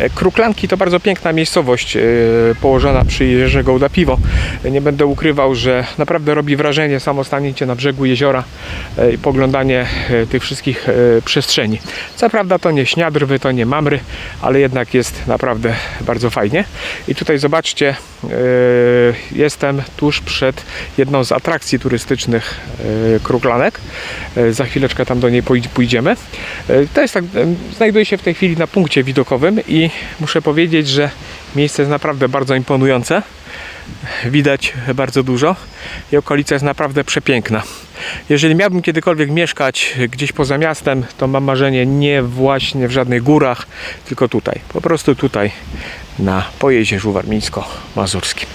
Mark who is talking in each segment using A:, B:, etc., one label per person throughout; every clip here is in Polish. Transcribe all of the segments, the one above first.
A: E, Kruklanki to bardzo piękna miejscowość e, położona przy jeziorze Gołda Piwo. Nie będę ukrywał, że naprawdę robi wrażenie samo stanięcie na brzegu jeziora e, i poglądanie tych wszystkich przestrzeni. Co prawda to nie śniadrwy, to nie mamry, ale jednak jest naprawdę bardzo fajnie. I tutaj zobaczcie, jestem tuż przed jedną z atrakcji turystycznych Kruklanek. Za chwileczkę tam do niej pój- pójdziemy. To jest tak, znajduje się w tej chwili na punkcie widokowym i muszę powiedzieć, że miejsce jest naprawdę bardzo imponujące. Widać bardzo dużo i okolica jest naprawdę przepiękna. Jeżeli miałbym kiedykolwiek mieszkać gdzieś poza miastem, to mam marzenie nie właśnie w żadnych górach, tylko tutaj. Po prostu tutaj na Pojezierzu Warmińsko-Mazurskim.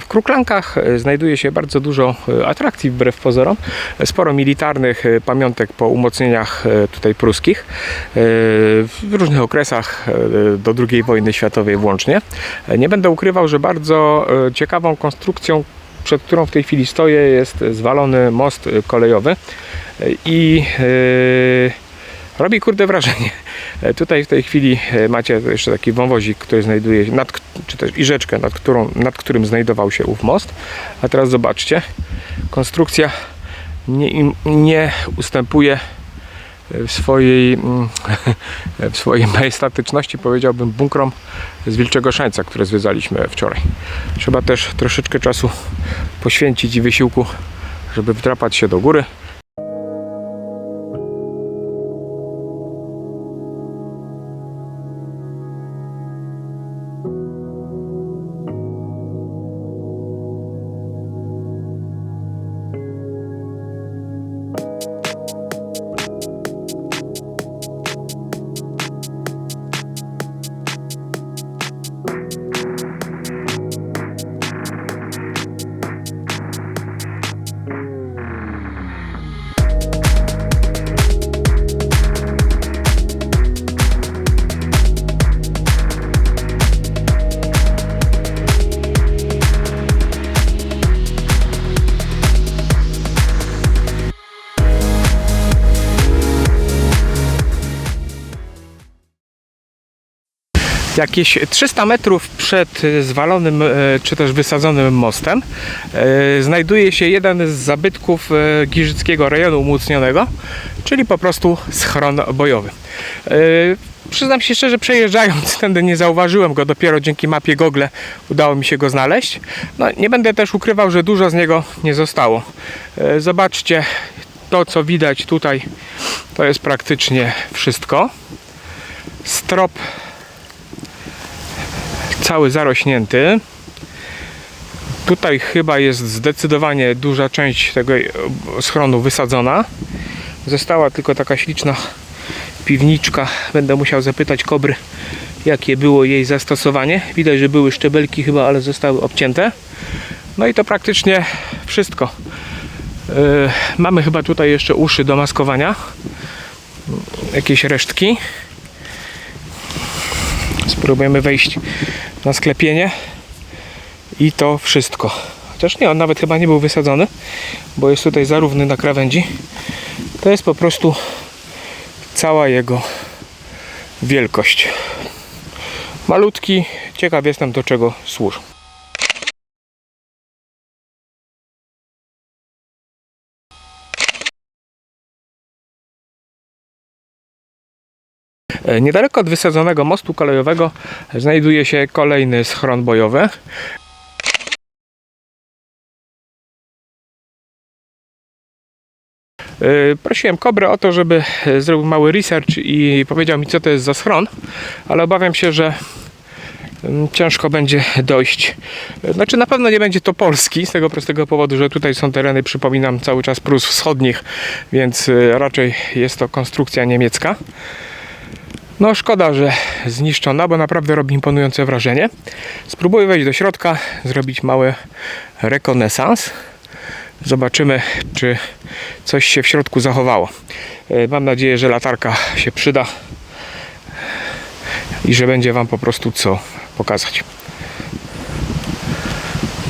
A: W Kruklankach e, znajduje się bardzo dużo e, atrakcji wbrew pozorom. E, Sporo militarnych e, pamiątek po umocnieniach e, tutaj pruskich e, w różnych okresach e, do II wojny światowej włącznie. E, Nie będę ukrywał, że bardzo e, ciekawą konstrukcją przed którą w tej chwili stoję jest zwalony most e, kolejowy E, i e, robi kurde wrażenie. E, Tutaj w tej chwili e, macie jeszcze taki wąwozik, który znajduje się nad, czy też i rzeczkę, nad, którą, nad którym znajdował się ów most. A teraz zobaczcie, konstrukcja nie, nie ustępuje w swojej, mm, w swojej majestatyczności, powiedziałbym, bunkrom z Wilczego Szańca, które zwiedzaliśmy wczoraj. Trzeba też troszeczkę czasu poświęcić i wysiłku, żeby wdrapać się do góry. Jakieś 300 metrów przed zwalonym e, czy też wysadzonym mostem e, znajduje się jeden z zabytków e, Giżyckiego rejonu umocnionego, czyli po prostu schron bojowy. Przyznam się szczerze, przejeżdżając tędy nie zauważyłem go, dopiero dzięki mapie Google udało mi się go znaleźć. No, nie będę też ukrywał, że dużo z niego nie zostało. Zobaczcie, to co widać tutaj, to jest praktycznie wszystko. Strop cały zarośnięty. Tutaj chyba jest zdecydowanie duża część tego schronu wysadzona. Została tylko taka śliczna piwniczka. Będę musiał zapytać kobry, jakie było jej zastosowanie. Widać, że były szczebelki chyba, ale zostały obcięte. No i to praktycznie wszystko. Yy, mamy chyba tutaj jeszcze uszy do maskowania. Jakieś resztki. Spróbujemy wejść na sklepienie. I to wszystko. Chociaż nie, on nawet chyba nie był wysadzony, bo jest tutaj zarówny na krawędzi. To jest po prostu cała jego wielkość. Malutki, ciekaw jestem do czego służy. Niedaleko od wysadzonego mostu kolejowego znajduje się kolejny schron bojowy. E, Prosiłem Kobrę o to, żeby e, zrobił mały research i powiedział mi, co to jest za schron, ale obawiam się, że mm, ciężko będzie dojść. E, Znaczy, na pewno nie będzie to polski, z tego prostego powodu, że tutaj są tereny, przypominam, cały czas Prus Wschodnich, więc e, raczej jest to konstrukcja niemiecka. No szkoda, że zniszczona, bo naprawdę robi imponujące wrażenie. Spróbuję wejść do środka, zrobić mały rekonesans. Zobaczymy, czy coś się w środku zachowało. E, Mam nadzieję, że latarka się przyda i że będzie Wam po prostu co pokazać.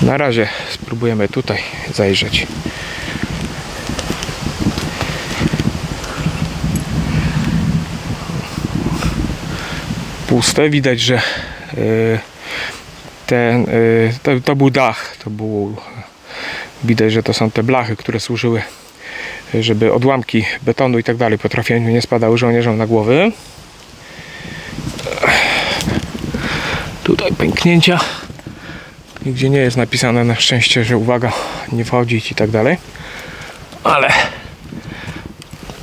A: Na razie spróbujemy tutaj zajrzeć. Puste, widać, że e, ten, e, to, to był dach, to był widać, że to są te blachy, które służyły, żeby odłamki betonu i tak dalej po trafieniu nie spadały żołnierzom na głowy. Tutaj pęknięcia. Nigdzie nie jest napisane na szczęście, że uwaga, nie wchodzić i tak dalej. Ale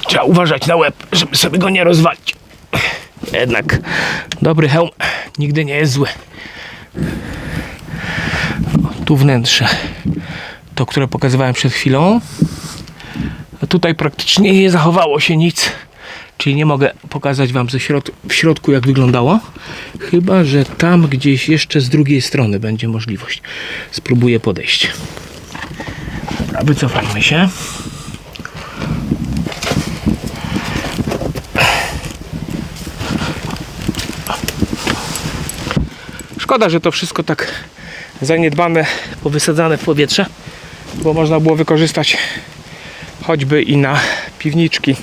A: trzeba uważać na łeb, żeby sobie go nie rozwalić. Jednak dobry hełm nigdy nie jest zły. Tu wnętrze, to które pokazywałem przed chwilą. A tutaj praktycznie nie zachowało się nic. Czyli nie mogę pokazać Wam ze środ- w środku jak wyglądało. Chyba, że tam gdzieś jeszcze z drugiej strony będzie możliwość. Spróbuję podejść. Dobra, wycofajmy się. Szkoda, że to wszystko tak zaniedbane, powysadzane w powietrze, bo można było wykorzystać choćby i na piwniczki,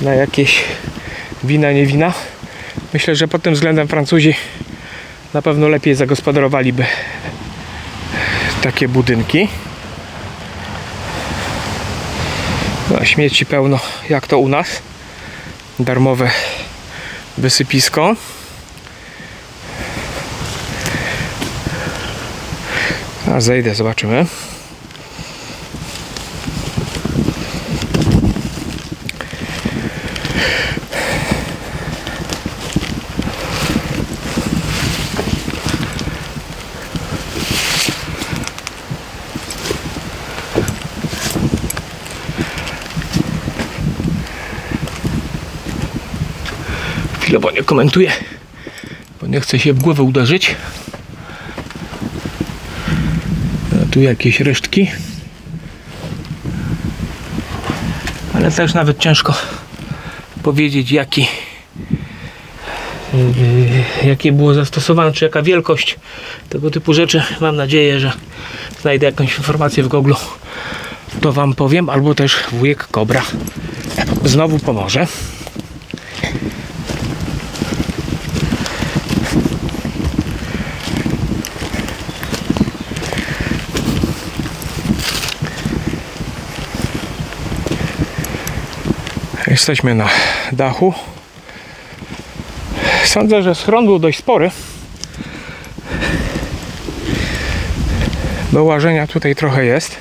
A: na jakieś wina, nie wina. Myślę, że pod tym względem Francuzi na pewno lepiej zagospodarowaliby takie budynki. No, śmieci pełno, jak to u nas. Darmowe wysypisko. A zejdę, zobaczymy. Chwilowo nie komentuję, bo nie chcę się w głowę uderzyć. A tu jakieś resztki. Ale też nawet ciężko powiedzieć jaki yy, jakie było zastosowane, czy jaka wielkość tego typu rzeczy. Mam nadzieję, że znajdę jakąś informację w Google. To Wam powiem, albo też wujek Kobra znowu pomoże. Jesteśmy na dachu. Sądzę, że schron był dość spory. Do łażenia tutaj trochę jest.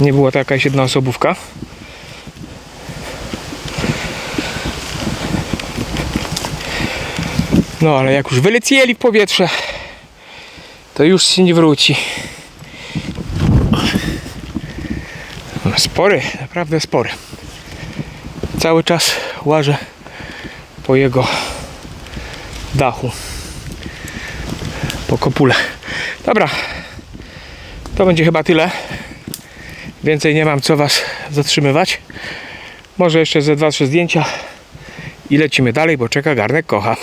A: Nie była to jakaś jedna osobówka. No ale jak już wylecieli w powietrze, to już się nie wróci. No, Spory, naprawdę spory cały czas łażę po jego dachu. Po kopule. Dobra. To będzie chyba tyle. Więcej nie mam co Was zatrzymywać. Może jeszcze ze dwa, trzy zdjęcia i lecimy dalej, bo czeka garnek kocha.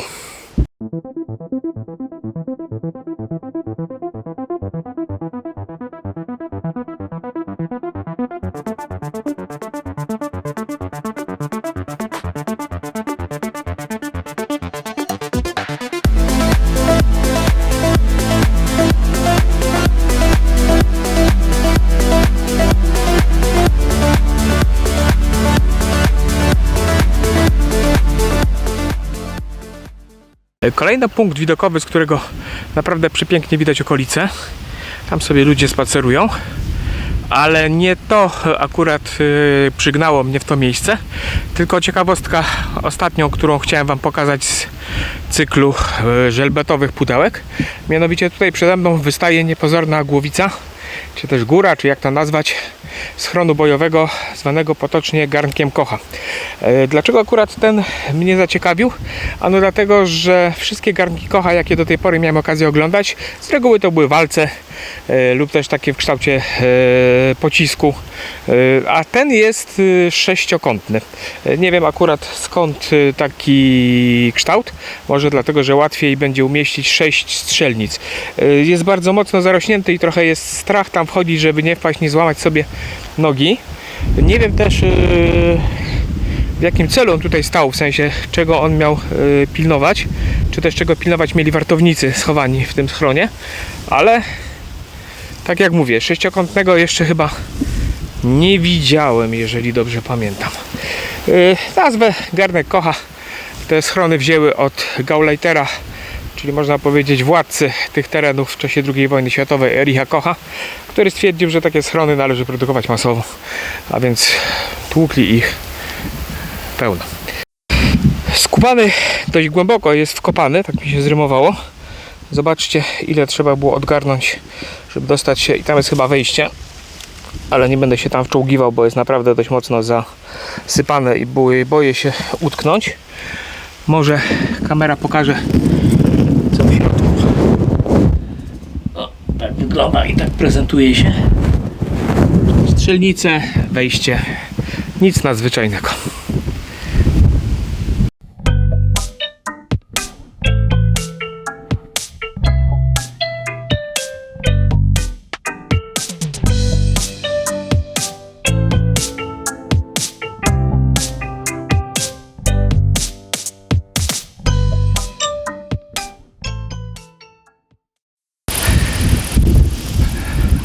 A: Kolejny punkt widokowy, z którego naprawdę przepięknie widać okolice. Tam sobie ludzie spacerują. Ale nie to akurat y, przygnało mnie w to miejsce, tylko ciekawostka ostatnią, którą chciałem Wam pokazać z cyklu y, żelbetowych pudełek. Mianowicie tutaj przede mną wystaje niepozorna głowica, czy też góra, czy jak to nazwać, schronu bojowego zwanego potocznie garnkiem Kocha. E, Dlaczego akurat ten mnie zaciekawił? Ano dlatego, że wszystkie garnki Kocha, jakie do tej pory miałem okazję oglądać, z reguły to były walce e, lub też takie w kształcie e, pocisku, a ten jest sześciokątny. Nie wiem akurat skąd taki kształt, może dlatego, że łatwiej będzie umieścić sześć strzelnic. Jest bardzo mocno zarośnięty i trochę jest strach tam wchodzić, żeby nie wpaść, nie złamać sobie nogi. Nie wiem też e, w jakim celu on tutaj stał, w sensie czego on miał e, pilnować, czy też czego pilnować mieli wartownicy schowani w tym schronie, ale tak jak mówię, sześciokątnego jeszcze chyba nie widziałem, jeżeli dobrze pamiętam. Yy, nazwę Garnek Kocha te schrony wzięły od Gauleitera, czyli można powiedzieć władcy tych terenów w czasie II wojny światowej, Ericha Kocha, który stwierdził, że takie schrony należy produkować masowo, a więc tłukli ich pełno. Skupany dość głęboko jest wkopany, tak mi się zrymowało. Zobaczcie, ile trzeba było odgarnąć, żeby dostać się. I tam jest chyba wejście, ale nie będę się tam wczołgiwał, bo jest naprawdę dość mocno zasypane i boję, się utknąć. Może kamera pokaże, co w środku. O, tak wygląda i tak prezentuje się. Strzelnice, wejście, nic nadzwyczajnego.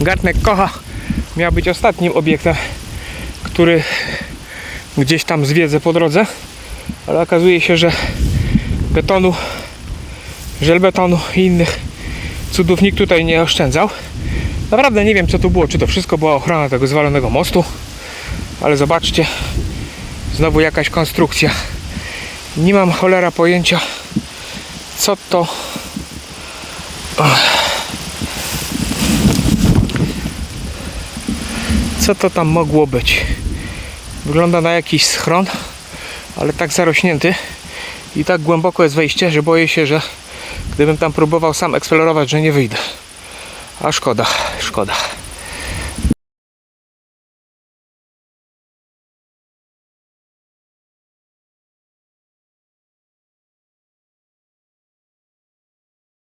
A: Garnek Kocha. Miał być ostatnim obiektem, który gdzieś tam zwiedzę po drodze, ale okazuje się, że betonu, żelbetonu i innych cudów nikt tutaj nie oszczędzał. Naprawdę nie wiem co tu było, czy to wszystko była ochrona tego zwalonego mostu, ale zobaczcie, znowu jakaś konstrukcja. Nie mam cholera pojęcia, co to co to tam mogło być. Wygląda na jakiś schron, ale tak zarośnięty i tak głęboko jest wejście, że boję się, że gdybym tam próbował sam eksplorować, że nie wyjdę. A szkoda, szkoda.